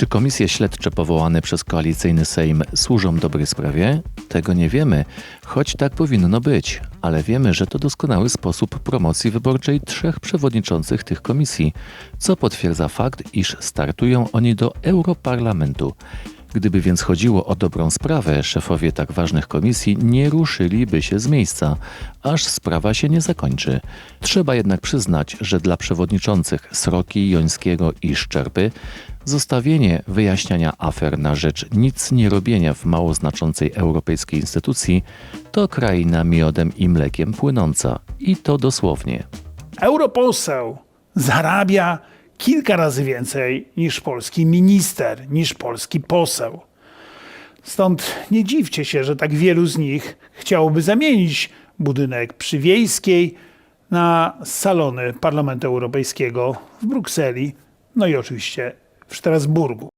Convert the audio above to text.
Czy komisje śledcze powołane przez koalicyjny Sejm służą dobrej sprawie? Tego nie wiemy, choć tak powinno być, ale wiemy, że to doskonały sposób promocji wyborczej trzech przewodniczących tych komisji, co potwierdza fakt, iż startują oni do Europarlamentu. Gdyby więc chodziło o dobrą sprawę, szefowie tak ważnych komisji nie ruszyliby się z miejsca, aż sprawa się nie zakończy. Trzeba jednak przyznać, że dla przewodniczących Sroki, Jońskiego i Szczerpy zostawienie wyjaśniania afer na rzecz nic nie robienia w mało znaczącej europejskiej instytucji to kraina miodem i mlekiem płynąca. I to dosłownie. Europoseł zarabia kilka razy więcej niż polski minister, niż polski poseł. Stąd nie dziwcie się, że tak wielu z nich chciałoby zamienić budynek przy Wiejskiej na salony Parlamentu Europejskiego w Brukseli, no i oczywiście w Strasburgu.